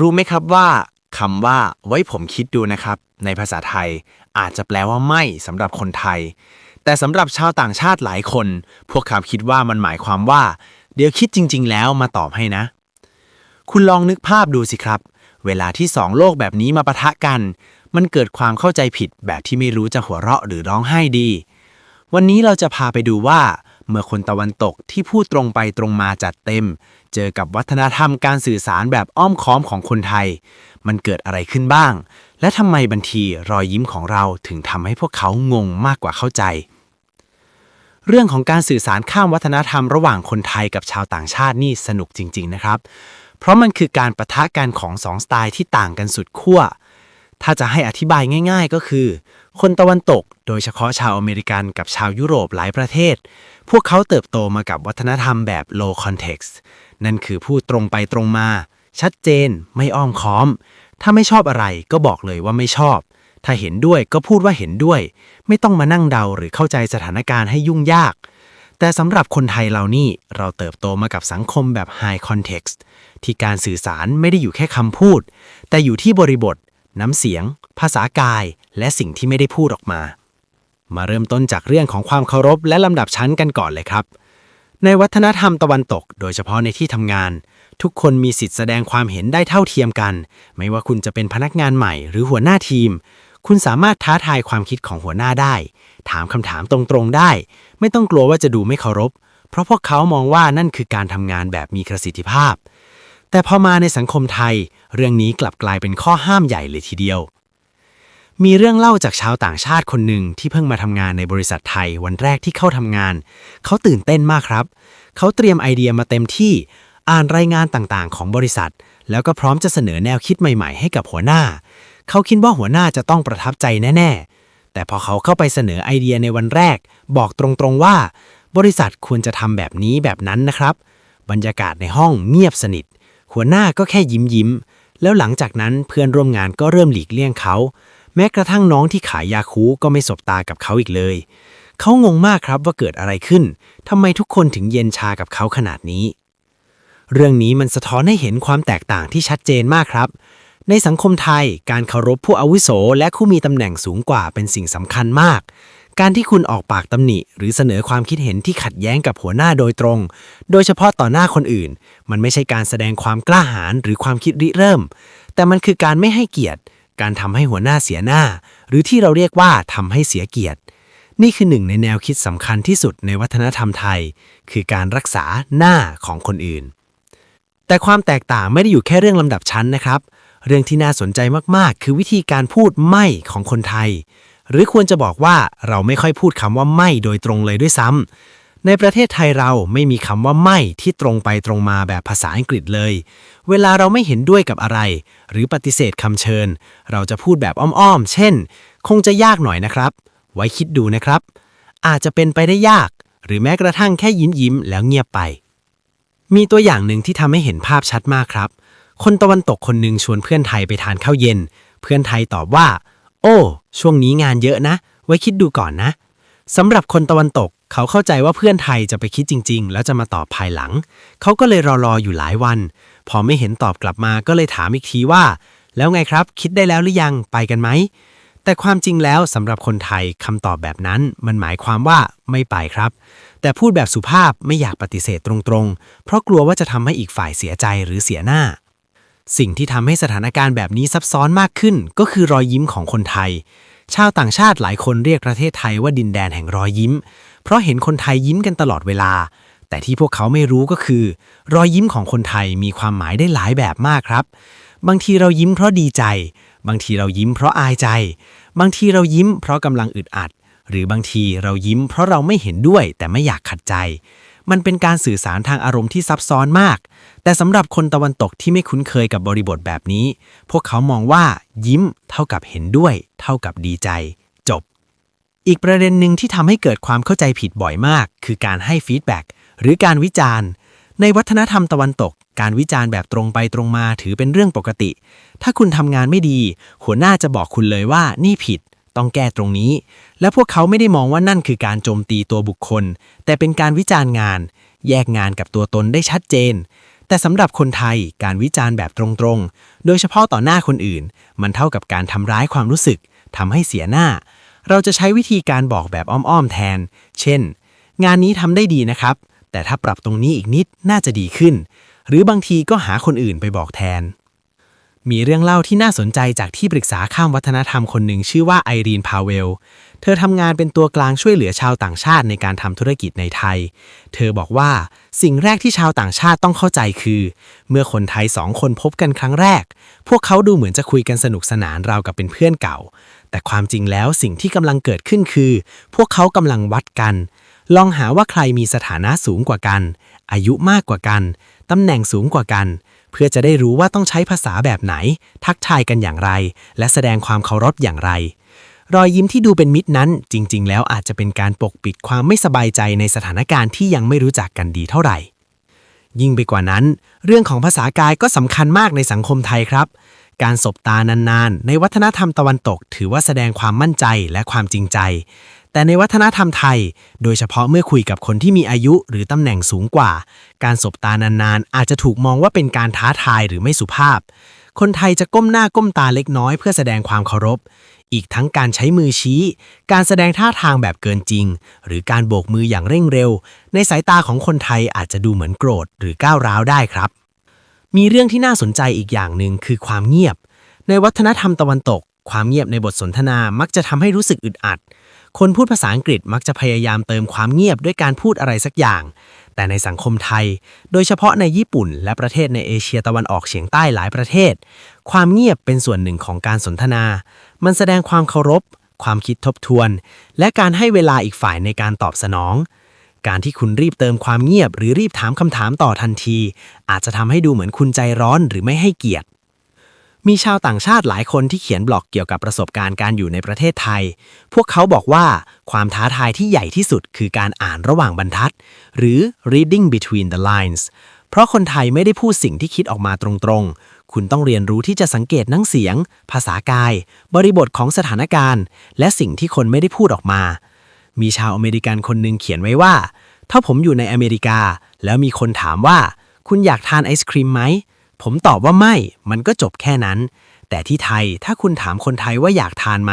รู้ไหมครับว่าคำว่าไว้ผมคิดดูนะครับ ในภาษาไทยอาจจะแปลว่าไม่สำหรับคนไทย แต่สำหรับชาวต่างชาติหลายคน พวกเขาคิดว่ามันหมายความว่า เดี๋ยวคิดจริง ๆ แล้วมาตอบให้นะ คุณลองนึกภาพดูสิครับ เวลาที่สองโลกแบบนี้มาปะทะกัน มันเกิดความเข้าใจผิดแบบที่ไม่รู้จะหัวเราะหรือร้องไห้ดี วันนี้เราจะพาไปดูว่า เมื่อคนตะวันตกที่พูดตรงไปตรงมาจัดเต็ม เจอกับวัฒนธรรมการสื่อสารแบบอ้อมค้อมของคนไทย มันเกิดอะไรขึ้นบ้าง และทำไมบันทีรอยยิ้มของเราถึงทำให้พวกเขางงมากกว่าเข้าใจ เรื่องของการสื่อสารข้ามวัฒนธรรมระหว่างคนไทยกับชาวต่างชาตินี่สนุกจริง ๆ นะครับ เพราะมันคือการประทะกันของสองสไตล์ที่ต่างกันสุดขั้ว ถ้าจะให้อธิบายง่าย ๆ ก็คือ คนตะวันตก โดยเฉพาะชาวอเมริกันกับชาวยุโรปหลายประเทศ พวกเขาเติบโตมากับวัฒนธรรมแบบ low context นั่นคือพูดตรงไปตรงมา ชัดเจน ไม่อ้อมค้อม ถ้าไม่ชอบอะไรก็บอกเลยว่าไม่ชอบ ถ้าเห็นด้วยก็พูดว่าเห็นด้วย ไม่ต้องมานั่งเดาหรือเข้าใจสถานการณ์ให้ยุ่งยาก แต่สำหรับคนไทยเรานี่เราเติบโตมากับสังคมแบบ high context ที่การสื่อสารไม่ได้อยู่แค่คำพูด แต่อยู่ที่บริบท น้ำเสียง ภาษากาย และสิ่งที่ไม่ได้พูดออกมา มาเริ่มต้นจากเรื่องของความเคารพและลำดับชั้นกันก่อนเลยครับ ในวัฒนธรรมตะวันตก โดยเฉพาะในที่ทำงาน ทุกคนมีสิทธิแสดงความเห็นได้เท่าเทียมกัน ไม่ว่าคุณจะเป็นพนักงานใหม่หรือหัวหน้าทีม คุณสามารถท้าทายความคิดของหัวหน้าได้ ถามคำถามตรงๆได้ ไม่ต้องกลัวว่าจะดูไม่เคารพ เพราะพวกเขามองว่านั่นคือการทำงานแบบมีประสิทธิภาพ แต่พอมาในสังคมไทย เรื่องนี้กลับกลายเป็นข้อห้ามใหญ่เลยทีเดียว มีเรื่องเล่าจากชาวต่างชาติคนหนึ่งที่เพิ่งมาทำงานในบริษัทไทยวันแรกที่เข้าทำงาน เขาตื่นเต้นมากครับ เขาเตรียมไอเดียมาเต็มที่ อ่านรายงานต่างๆ ของบริษัท แล้วก็พร้อมจะเสนอแนวคิดใหม่ๆ ให้กับหัวหน้า เขาคิดว่าหัวหน้าจะต้องประทับใจแน่ๆ แต่พอเขาเข้าไปเสนอไอเดียในวันแรก บอกตรงๆว่า บริษัทควรจะทำแบบนี้แบบนั้นนะครับ บรรยากาศในห้องเงียบสนิท หัวหน้าก็แค่ยิ้มยิ้ม แล้วหลังจากนั้นเพื่อนร่วมงานก็เริ่มหลีกเลี่ยงเขา แม้กระทั่งน้องที่ขายยาคูก็ไม่สบตากับเขาอีกเลย เขางงมากครับว่าเกิดอะไรขึ้นทำไมทุกคนถึงเย็นชากับเขาขนาดนี้ เรื่องนี้มันสะท้อนให้เห็นความแตกต่างที่ชัดเจนมากครับ ในสังคมไทย การเคารพผู้อาวุโส และผู้มีตำแหน่งสูงกว่าเป็นสิ่งสำคัญมาก การที่คุณออกปากตำหนิ หรือเสนอความคิดเห็นที่ขัดแย้งกับหัวหน้าโดยตรง โดยเฉพาะต่อหน้าคนอื่น มันไม่ใช่การแสดงความกล้าหาญหรือความคิดริเริ่ม แต่มันคือการไม่ให้เกียรติ การทำให้หัวหน้าเสียหน้า หรือที่เราเรียกว่าทำให้เสียเกียรติ นี่คือหนึ่งในแนวคิดสำคัญที่สุดในวัฒนธรรมไทย คือการรักษาหน้าของคนอื่น แต่ความแตกต่างไม่ได้อยู่แค่เรื่องลำดับชั้นนะครับ เรื่องที่น่าสนใจมากๆ คือวิธีการพูดไม่ของคนไทย หรือควรจะบอกว่าเราไม่ค่อยพูดคำว่าไม่โดยตรงเลยด้วยซ้ำในประเทศไทยเราไม่มีคำว่าไม่ที่ตรงไปตรงมาแบบภาษาอังกฤษเลย เวลาเราไม่เห็นด้วยกับอะไร หรือปฏิเสธคำเชิญ เราจะพูดแบบอ้อมๆ เช่น คงจะยากหน่อยนะครับ ไว้คิดดูนะครับ อาจจะเป็นไปได้ยาก หรือแม้กระทั่งแค่ยิ้มยิ้มๆแล้วเงียบไป มีตัวอย่างหนึ่งที่ทำให้เห็นภาพชัดมากครับ คนตะวันตกคนหนึ่งชวนเพื่อนไทยไปทานข้าวเย็น เพื่อนไทยตอบว่า โอ้ ช่วงนี้งานเยอะนะ ไว้คิดดูก่อนนะสำหรับคนตะวันตก เขาเข้าใจว่าเพื่อนไทยจะไปคิดจริง ๆ แล้วจะมาตอบภายหลัง เขาก็เลยรอรออยู่หลายวัน พอไม่เห็นตอบกลับมาก็เลยถามอีกทีว่า แล้วไงครับ คิดได้แล้วหรือยังไปกันไหม แต่ความจริงแล้วสำหรับคนไทยคำตอบแบบนั้น มันหมายความว่าไม่ไปครับ แต่พูดแบบสุภาพไม่อยากปฏิเสธตรงๆ เพราะกลัวว่าจะทำให้อีกฝ่ายเสียใจหรือเสียหน้า สิ่งที่ทำให้สถานการณ์แบบนี้ซับซ้อนมากขึ้น ก็คือรอยยิ้มของคนไทย ชาวต่างชาติหลายคนเรียกประเทศไทยว่าดินแดนแห่งรอยยิ้ม เพราะเห็นคนไทยยิ้มกันตลอดเวลา แต่ที่พวกเขาไม่รู้ก็คือ รอยยิ้มของคนไทยมีความหมายได้หลายแบบมากครับ บางทีเรายิ้มเพราะดีใจ บางทีเรายิ้มเพราะอายใจ บางทีเรายิ้มเพราะกำลังอึดอัด หรือบางทีเรายิ้มเพราะเราไม่เห็นด้วยแต่ไม่อยากขัดใจ มันเป็นการสื่อสารทางอารมณ์ที่ซับซ้อนมาก แต่สำหรับคนตะวันตกที่ไม่คุ้นเคยกับบริบทแบบนี้ พวกเขามองว่า ยิ้ม เท่ากับเห็นด้วย เท่ากับดีใจ จบ อีกประเด็นหนึ่งที่ทำให้เกิดความเข้าใจผิดบ่อยมาก คือการให้ฟีดแบ็กหรือการวิจารณ์ ในวัฒนธรรมตะวันตก การวิจารณ์แบบตรงไปตรงมาถือเป็นเรื่องปกติ ถ้าคุณทำงานไม่ดี หัวหน้าจะบอกคุณเลยว่านี่ผิด ต้องแก้ตรงนี้ และพวกเขาไม่ได้มองว่านั่นคือการโจมตีตัวบุคคล แต่เป็นการวิจารณ์งาน แยกงานกับตัวตนได้ชัดเจน แต่สำหรับคนไทยการวิจารณ์แบบตรงๆ โดยเฉพาะต่อหน้าคนอื่น มันเท่ากับการทำร้ายความรู้สึกทำให้เสียหน้า เราจะใช้วิธีการบอกแบบอ้อมๆแทน เช่น งานนี้ทำได้ดีนะครับ แต่ถ้าปรับตรงนี้อีกนิดน่าจะดีขึ้น หรือบางทีก็หาคนอื่นไปบอกแทน มีเรื่องเล่าที่น่าสนใจจากที่ปรึกษาข้ามวัฒนธรรมคนหนึ่งชื่อว่าไอรีนพาเวล เธอทำงานเป็นตัวกลางช่วยเหลือชาวต่างชาติในการทำธุรกิจในไทย เธอบอกว่าสิ่งแรกที่ชาวต่างชาติต้องเข้าใจคือ เมื่อคนไทยสองคนพบกันครั้งแรก พวกเขาดูเหมือนจะคุยกันสนุกสนานราวกับเป็นเพื่อนเก่า แต่ความจริงแล้วสิ่งที่กำลังเกิดขึ้นคือ พวกเขากำลังวัดกัน ลองหาว่าใครมีสถานะสูงกว่ากัน อายุมากกว่ากันตำแหน่งสูงกว่ากัน เพื่อจะได้รู้ว่าต้องใช้ภาษาแบบไหน ทักทายกันอย่างไร และแสดงความเคารพอย่างไร รอยยิ้มที่ดูเป็นมิตรนั้น จริง ๆ แล้วอาจจะเป็นการปกปิดความไม่สบายใจในสถานการณ์ที่ยังไม่รู้จักกันดีเท่าไหร่ ยิ่งไปกว่านั้น เรื่องของภาษากายก็สำคัญมากในสังคมไทยครับ การสบตานานๆ ในวัฒนธรรมตะวันตก ถือว่าแสดงความมั่นใจและความจริงใจ แต่ในวัฒนธรรมไทย โดยเฉพาะเมื่อคุยกับคนที่มีอายุหรือตำแหน่งสูงกว่า การสบตานานๆ อาจจะถูกมองว่าเป็นการท้าทายหรือไม่สุภาพ คนไทยจะก้มหน้าก้มตาเล็กน้อยเพื่อแสดงความเคารพ อีกทั้งการใช้มือชี้ การแสดงท่าทางแบบเกินจริง หรือการโบกมืออย่างเร่งเร็ว ในสายตาของคนไทยอาจจะดูเหมือนโกรธ หรือก้าวร้าวได้ครับ มีเรื่องที่น่าสนใจอีกอย่างหนึ่งคือความเงียบในวัฒนธรรมตะวันตก ความเงียบในบทสนทนามักจะทำให้รู้สึกอึดอัด คนพูดภาษาอังกฤษมักจะพยายามเติมความเงียบด้วยการพูดอะไรสักอย่าง แต่ในสังคมไทย โดยเฉพาะในญี่ปุ่น และประเทศในเอเชียตะวันออกเฉียงใต้หลายประเทศ ความเงียบเป็นส่วนหนึ่งของการสนทนา มันแสดงความเคารพ ความคิดทบทวน และการให้เวลาอีกฝ่ายในการตอบสนองการที่คุณรีบเติมความเงียบหรือรีบถามคำถามต่อทันที อาจจะทำให้ดูเหมือนคุณใจร้อนหรือไม่ให้เกียรติ มีชาวต่างชาติหลายคนที่เขียนบล็อกเกี่ยวกับประสบการณ์การอยู่ในประเทศไทย พวกเขาบอกว่าความท้าทายที่ใหญ่ที่สุดคือการอ่านระหว่างบรรทัด หรือ reading between the lines เพราะคนไทยไม่ได้พูดสิ่งที่คิดออกมาตรงๆ คุณต้องเรียนรู้ที่จะสังเกตน้ำเสียง ภาษากาย บริบทของสถานการณ์ และสิ่งที่คนไม่ได้พูดออกมา มีชาวอเมริกันคนหนึ่งเขียนไว้ว่า ถ้าผมอยู่ในอเมริกา แล้วมีคนถามว่า คุณอยากทานไอศครีมไหม ผมตอบว่าไม่ มันก็จบแค่นั้น แต่ที่ไทยถ้าคุณถามคนไทยว่าอยากทานไหม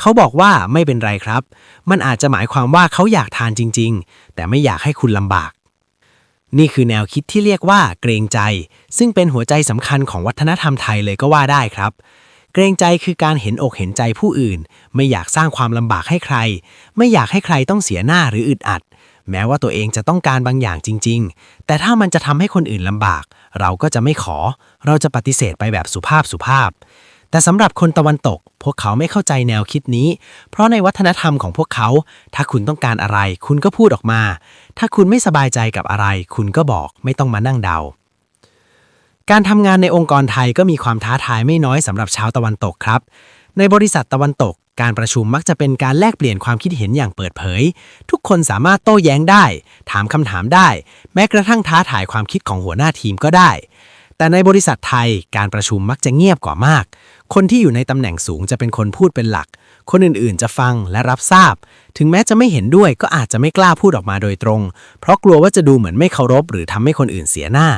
เขาบอกว่าไม่เป็นไรครับ มันอาจจะหมายความว่าเขาอยากทานจริง ๆ แต่ไม่อยากให้คุณลำบาก นี่คือแนวคิดที่เรียกว่าเกรงใจ ซึ่งเป็นหัวใจสำคัญของวัฒนธรรมไทยเลยก็ว่าได้ครับเกรงใจคือการเห็นอกเห็นใจผู้อื่น ไม่อยากสร้างความลำบากให้ใคร ไม่อยากให้ใครต้องเสียหน้าหรืออึดอัด แม้ว่าตัวเองจะต้องการบางอย่างจริง ๆ แต่ถ้ามันจะทำให้คนอื่นลำบาก เราก็จะไม่ขอ เราจะปฏิเสธไปแบบสุภาพสุภาพ แต่สำหรับคนตะวันตก พวกเขาไม่เข้าใจแนวคิดนี้ เพราะในวัฒนธรรมของพวกเขา ถ้าคุณต้องการอะไร คุณก็พูดออกมา ถ้าคุณไม่สบายใจกับอะไร คุณก็บอก ไม่ต้องมานั่งเดาการทำงานในองค์กรไทยก็มีความท้าทายไม่น้อยสำหรับชาวตะวันตกครับ ในบริษัทตะวันตก การประชุมมักจะเป็นการแลกเปลี่ยนความคิดเห็นอย่างเปิดเผย ทุกคนสามารถโต้แย้งได้ ถามคำถามได้ แม้กระทั่งท้าทายความคิดของหัวหน้าทีมก็ได้ แต่ในบริษัทไทยการประชุมมักจะเงียบกว่ามาก คนที่อยู่ในตำแหน่งสูงจะเป็นคนพูดเป็นหลัก คนอื่นๆ จะฟังและรับทราบ ถึงแม้จะไม่เห็นด้วยก็อาจจะไม่กล้าพูดออกมาโดยตรง เพราะกลัวว่าจะดูเหมือนไม่เคารพ หรือทำให้คนอื่นเสียหน้า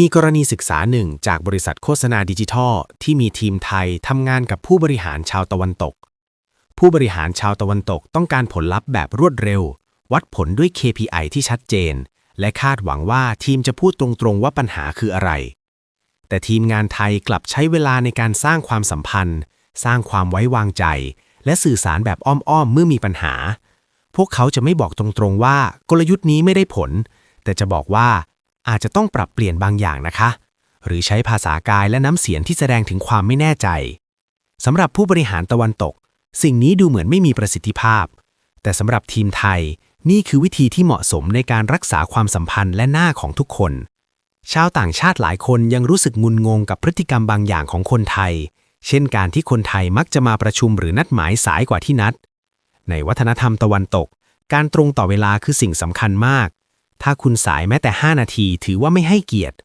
มีกรณีศึกษาหนึ่งจากบริษัทโฆษณาดิจิทัล ที่มีทีมไทยทำงานกับผู้บริหารชาวตะวันตก ผู้บริหารชาวตะวันตกต้องการผลลัพธ์แบบรวดเร็ว วัดผลด้วย KPI ที่ชัดเจน และคาดหวังว่าทีมจะพูดตรงๆว่าปัญหาคืออะไร แต่ทีมงานไทยกลับใช้เวลาในการสร้างความสัมพันธ์ สร้างความไว้วางใจ และสื่อสารแบบอ้อมๆเมื่อมีปัญหา พวกเขาจะไม่บอกตรงๆว่า กลยุทธ์นี้ไม่ได้ผล แต่จะบอกว่า อาจจะต้องปรับเปลี่ยนบางอย่างนะคะ หรือใช้ภาษากายและน้ำเสียงที่แสดงถึงความไม่แน่ใจสำหรับผู้บริหารตะวันตก สิ่งนี้ดูเหมือนไม่มีประสิทธิภาพ แต่สำหรับทีมไทย นี่คือวิธีที่เหมาะสมในการรักษาความสัมพันธ์และหน้าของทุกคน ชาวต่างชาติหลายคนยังรู้สึกงุนงงกับพฤติกรรมบางอย่างของคนไทย เช่นการที่คนไทยมักจะมาประชุมหรือนัดหมายสายกว่าที่นัด ในวัฒนธรรมตะวันตก การตรงต่อเวลาคือสิ่งสำคัญมาก ถ้าคุณสายแม้แต่ 5 นาทีถือว่าไม่ให้เกียรติ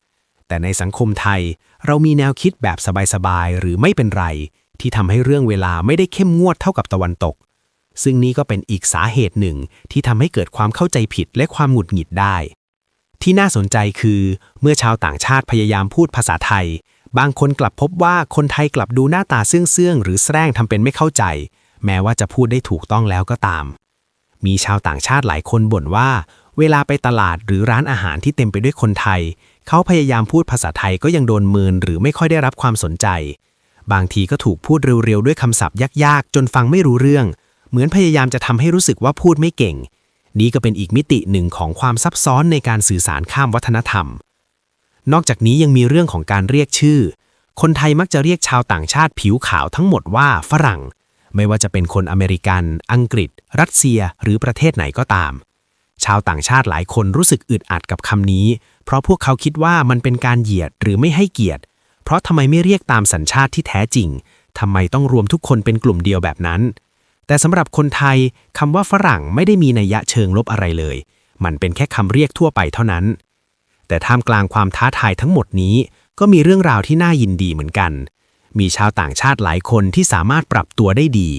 แต่ในสังคมไทยเรามีแนวคิดแบบสบายๆ หรือไม่เป็นไร ที่ทำให้เรื่องเวลาไม่ได้เข้มงวดเท่ากับตะวันตก ซึ่งนี่ก็เป็นอีกสาเหตุหนึ่งที่ทำให้เกิดความเข้าใจผิดและความหงุดหงิดได้ ที่น่าสนใจคือ เมื่อชาวต่างชาติพยายามพูดภาษาไทย บางคนกลับพบว่าคนไทยกลับดูหน้าตาเสื่องๆหรือแสร้งทำเป็นไม่เข้าใจ แม้ว่าจะพูดได้ถูกต้องแล้วก็ตามมีชาวต่างชาติหลายคนบ่นว่า เวลาไปตลาดหรือร้านอาหารที่เต็มไปด้วยคนไทย เขาพยายามพูดภาษาไทยก็ยังโดนเมินหรือไม่ค่อยได้รับความสนใจ บางทีก็ถูกพูดเร็วๆด้วยคำศัพท์ยากๆ จนฟังไม่รู้เรื่อง เหมือนพยายามจะทำให้รู้สึกว่าพูดไม่เก่ง นี่ก็เป็นอีกมิติหนึ่งของความซับซ้อนในการสื่อสารข้ามวัฒนธรรม นอกจากนี้ยังมีเรื่องของการเรียกชื่อ คนไทยมักจะเรียกชาวต่างชาติผิวขาวทั้งหมดว่าฝรั่ง ไม่ว่าจะเป็นคนอเมริกัน อังกฤษ รัสเซีย หรือประเทศไหนก็ตาม ชาวต่างชาติหลายคนรู้สึกอึดอัดกับคำนี้ เพราะพวกเขาคิดว่ามันเป็นการเหยียดหรือไม่ให้เกียรติ เพราะทำไมไม่เรียกตามสัญชาติที่แท้จริงทำไมต้องรวมทุกคนเป็นกลุ่มเดียวแบบนั้น แต่สำหรับคนไทยคำว่าฝรั่งไม่ได้มีนัยยะเชิงลบอะไรเลย มันเป็นแค่คำเรียกทั่วไปเท่านั้น แต่ท่ามกลางความท้าทายทั้งหมดนี้ ก็มีเรื่องราวที่น่ายินดีเหมือนกัน มีชาวต่างชาติหลายคนที่สามารถปรับตัวได้ดี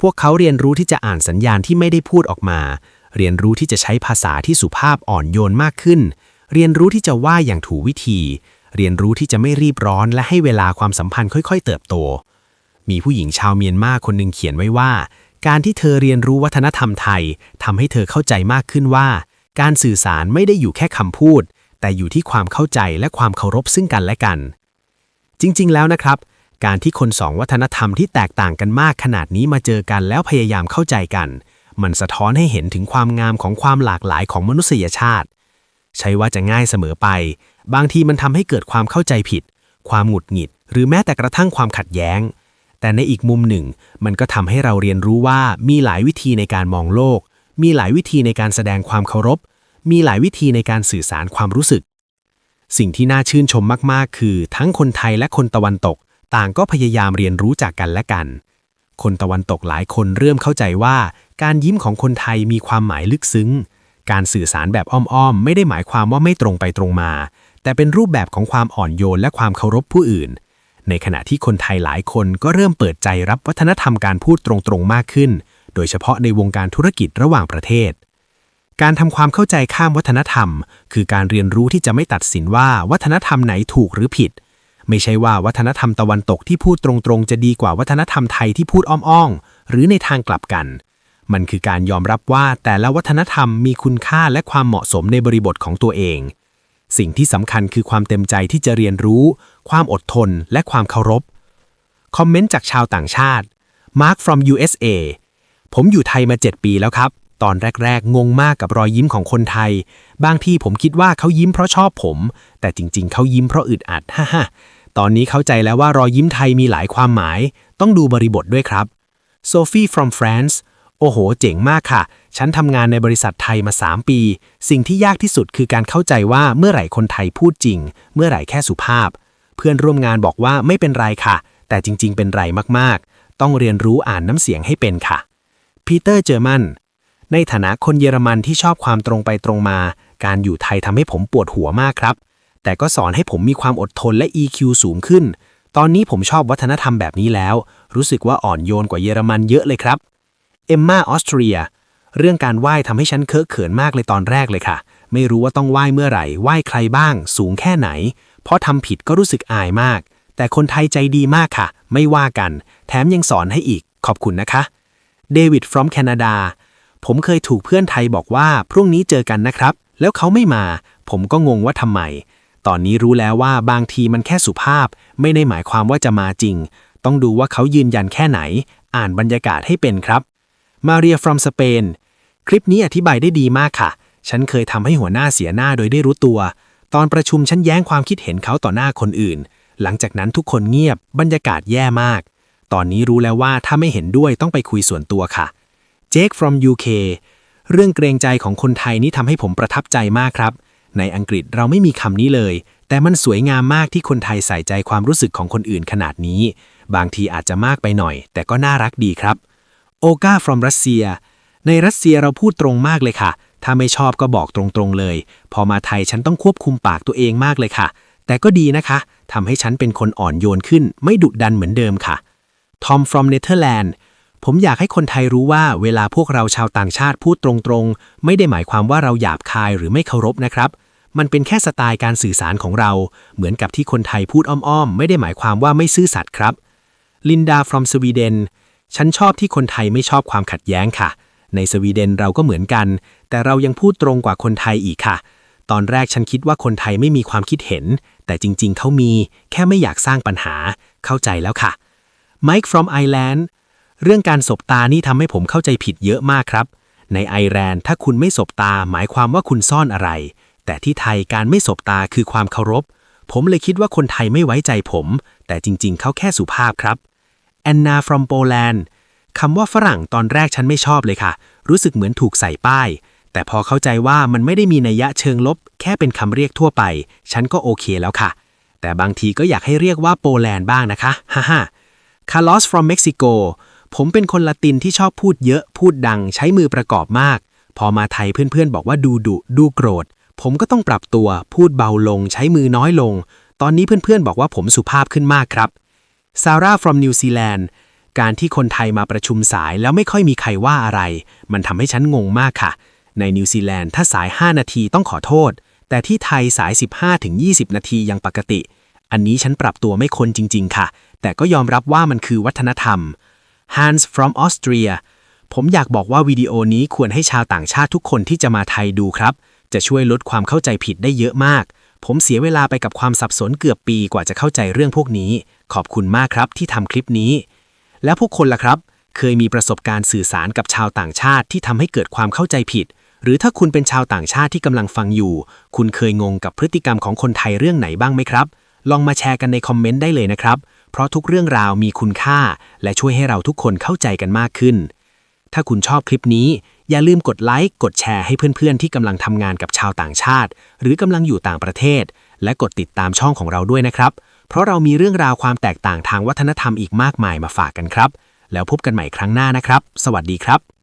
พวกเขาเรียนรู้ที่จะอ่านสัญญาณที่ไม่ได้พูดออกมา เรียนรู้ที่จะใช้ภาษาที่สุภาพอ่อนโยนมากขึ้น เรียนรู้ที่จะว่าอย่างถูกวิธี เรียนรู้ที่จะไม่รีบร้อนและให้เวลาความสัมพันธ์ค่อยๆ เติบโต มีผู้หญิงชาวเมียนมาคนหนึ่งเขียนไว้ว่า การที่เธอเรียนรู้วัฒนธรรมไทยทำให้เธอเข้าใจมากขึ้นว่า การสื่อสารไม่ได้อยู่แค่คำพูด แต่อยู่ที่ความเข้าใจและความเคารพซึ่งกันและกัน จริงๆแล้วนะครับการที่คนสองวัฒนธรรมที่แตกต่างกันมากขนาดนี้มาเจอกันแล้วพยายามเข้าใจกัน มันสะท้อนให้เห็นถึงความงามของความหลากหลายของมนุษยชาติ ใช่ว่าจะง่ายเสมอไป บางทีมันทำให้เกิดความเข้าใจผิด ความหงุดหงิด หรือแม้แต่กระทั่งความขัดแย้ง แต่ในอีกมุมหนึ่ง มันก็ทำให้เราเรียนรู้ว่ามีหลายวิธีในการมองโลก มีหลายวิธีในการแสดงความเคารพ มีหลายวิธีในการสื่อสารความรู้สึก สิ่งที่น่าชื่นชมมากๆ คือ ทั้งคนไทยและคนตะวันตก ต่างก็พยายามเรียนรู้จากกันและกัน คนตะวันตกหลายคนเริ่มเข้าใจว่า การยิ้มของคนไทยมีความหมายลึกซึ้ง การสื่อสารแบบอ้อมๆ ไม่ได้หมายความว่าไม่ตรงไปตรงมา แต่เป็นรูปแบบของความอ่อนโยนและความเคารพผู้อื่น ในขณะที่คนไทยหลายคนก็เริ่มเปิดใจรับวัฒนธรรมการพูดตรงๆมากขึ้น โดยเฉพาะในวงการธุรกิจระหว่างประเทศ การทำความเข้าใจข้ามวัฒนธรรม คือการเรียนรู้ที่จะไม่ตัดสินว่าวัฒนธรรมไหนถูกหรือผิด ไม่ใช่ว่าวัฒนธรรมตะวันตกที่พูดตรงๆ จะดีกว่าวัฒนธรรมไทยที่พูดอ้อมๆ หรือในทางกลับกัน มันคือการยอมรับว่าแต่ละวัฒนธรรมมีคุณค่าและความเหมาะสมในบริบทของตัวเอง สิ่งที่สำคัญคือความเต็มใจที่จะเรียนรู้ ความอดทน และความเคารพ คอมเมนต์จากชาวต่างชาติ Mark from USA ผมอยู่ไทยมา 7 ปีแล้วครับ ตอนแรกๆ งงมากกับรอยยิ้มของคนไทย บางที่ผมคิดว่าเขายิ้มเพราะชอบผม แต่จริงๆ เขายิ้มเพราะอึดอัด ฮ่าฮตอนนี้เข้าใจแล้วว่ารอยยิ้มไทยมีหลายความหมาย ต้องดูบริบทด้วยครับ Sophie from France โอ้โห เจ๋งมากค่ะ ฉันทำงานในบริษัทไทยมา 3 ปี สิ่งที่ยากที่สุดคือการเข้าใจว่าเมื่อไหร่คนไทยพูดจริง เมื่อไหร่แค่สุภาพ เพื่อนร่วมงานบอกว่าไม่เป็นไรค่ะ แต่จริง ๆ เป็นไรมากๆ ต้องเรียนรู้อ่านน้ำเสียงให้เป็นค่ะ พีเตอร์ เจอร์มัน ในฐานะคนเยอรมันที่ชอบความตรงไปตรงมา การอยู่ไทยทำให้ผมปวดหัวมากครับ แต่ก็สอนให้ผมมีความอดทนและ EQ สูงขึ้น ตอนนี้ผมชอบวัฒนธรรมแบบนี้แล้ว รู้สึกว่าอ่อนโยนกว่าเยอรมันเยอะเลยครับ เอมมาออสเตรีย เรื่องการไหว้ทำให้ฉันเคอะเขินมากเลยตอนแรกเลยค่ะ ไม่รู้ว่าต้องไหว้เมื่อไหร่ ไหว้ใครบ้าง สูงแค่ไหน เพราะทำผิดก็รู้สึกอายมาก แต่คนไทยใจดีมากค่ะ ไม่ว่ากัน แถมยังสอนให้อีก ขอบคุณนะคะ เดวิด from Canada ผมเคยถูกเพื่อนไทยบอกว่าพรุ่งนี้เจอกันนะครับ แล้วเขาไม่มา ผมก็งงว่าทำไม ตอนนี้รู้แล้วว่าบางทีมันแค่สุภาพ ไม่ได้หมายความว่าจะมาจริง ต้องดูว่าเขายืนยันแค่ไหน อ่านบรรยากาศให้เป็นครับ มาเรีย from Spain คลิปนี้อธิบายได้ดีมากค่ะ ฉันเคยทำให้หัวหน้าเสียหน้าโดยได้รู้ตัว ตอนประชุมฉันแย้งความคิดเห็นเขาต่อหน้าคนอื่น หลังจากนั้นทุกคนเงียบ บรรยากาศแย่มาก ตอนนี้รู้แล้วว่าถ้าไม่เห็นด้วยต้องไปคุยส่วนตัวค่ะ เจค from UK เรื่องเกรงใจของคนไทยนี่ทำให้ผมประทับใจมากครับ ในอังกฤษเราไม่มีคำนี้เลย แต่มันสวยงามมากที่คนไทยใส่ใจความรู้สึกของคนอื่นขนาดนี้ บางทีอาจจะมากไปหน่อย แต่ก็น่ารักดีครับโอกา from รัสเซีย ในรัสเซียเราพูดตรงมากเลยค่ะ ถ้าไม่ชอบก็บอกตรงๆเลย พอมาไทยฉันต้องควบคุมปากตัวเองมากเลยค่ะ แต่ก็ดีนะคะทำให้ฉันเป็นคนอ่อนโยนขึ้น ไม่ดุดันเหมือนเดิมค่ะทอม from Netherlands ผมอยากให้คนไทยรู้ว่าเวลาพวกเราชาวต่างชาติพูดตรงๆ ไม่ได้หมายความว่าเราหยาบคายหรือไม่เคารพนะครับ มันเป็นแค่สไตล์การสื่อสารของเรา เหมือนกับที่คนไทยพูดอ้อมๆ ไม่ได้หมายความว่าไม่ซื่อสัตย์ครับ ลินดา from สวีเดน ฉันชอบที่คนไทยไม่ชอบความขัดแย้งค่ะ ในสวีเดนเราก็เหมือนกัน แต่เรายังพูดตรงกว่าคนไทยอีกค่ะ ตอนแรกฉันคิดว่าคนไทยไม่มีความคิดเห็น แต่จริงๆ เขามี แค่ไม่อยากสร้างปัญหา เข้าใจแล้วค่ะ Mike from Ireland เรื่องการสบตานี่ทำให้ผมเข้าใจผิดเยอะมากครับ ในไอร์แลนด์ถ้าคุณไม่สบตาหมายความว่าคุณซ่อนอะไร แต่ที่ไทยการไม่สบตาคือความเคารพ ผมเลยคิดว่าคนไทยไม่ไว้ใจผม แต่จริงๆ เขาแค่สุภาพครับแอนนา from Poland คำว่าฝรั่งตอนแรกฉันไม่ชอบเลยค่ะ รู้สึกเหมือนถูกใส่ป้าย แต่พอเข้าใจว่ามันไม่ได้มีนัยยะเชิงลบ แค่เป็นคำเรียกทั่วไป ฉันก็โอเคแล้วค่ะ แต่บางทีก็อยากให้เรียกว่าโปแลนด์บ้างนะคะ ฮ่าฮ่า Carlos from Mexico ผมเป็นคนละตินที่ชอบพูดเยอะ พูดดัง ใช้มือประกอบมาก พอมาไทยเพื่อนๆ บอกว่าดูดุดูโกรธ ผมก็ต้องปรับตัว พูดเบาลง ใช้มือน้อยลง ตอนนี้เพื่อนๆ บอกว่าผมสุภาพขึ้นมากครับซาร่า from New Zealand การที่คนไทยมาประชุมสายแล้วไม่ค่อยมีใครว่าอะไร มันทำให้ฉันงงมากค่ะ ในนิวซีแลนด์ถ้าสาย 5 นาทีต้องขอโทษ แต่ที่ไทยสาย 15-20 นาทียังปกติ อันนี้ฉันปรับตัวไม่คนจริง ๆ ค่ะ แต่ก็ยอมรับว่ามันคือวัฒนธรรม Hans from Austria ผมอยากบอกว่าวิดีโอนี้ควรให้ชาวต่างชาติทุกคนที่จะมาไทยดูครับ จะช่วยลดความเข้าใจผิดได้เยอะมาก ผมเสียเวลาไปกับความสับสนเกือบปีกว่าจะเข้าใจเรื่องพวกนี้ ขอบคุณมากครับที่ทำคลิปนี้ แล้วพวกคนล่ะครับ เคยมีประสบการณ์สื่อสารกับชาวต่างชาติที่ทำให้เกิดความเข้าใจผิด หรือถ้าคุณเป็นชาวต่างชาติที่กำลังฟังอยู่ คุณเคยงงกับพฤติกรรมของคนไทยเรื่องไหนบ้างไหมครับ ลองมาแชร์กันในคอมเมนต์ได้เลยนะครับ เพราะทุกเรื่องราวมีคุณค่า และช่วยให้เราทุกคนเข้าใจกันมากขึ้น ถ้าคุณชอบคลิปนี้ อย่าลืมกดไลค์กดแชร์ให้เพื่อนๆ ที่กำลังทำงานกับชาวต่างชาติ หรือกำลังอยู่ต่างประเทศ และกดติดตามช่องของเราด้วยนะครับ เพราะเรามีเรื่องราวความแตกต่างทางวัฒนธรรมอีกมากมายมาฝากกันครับ แล้วพบกันใหม่ครั้งหน้านะครับ สวัสดีครับ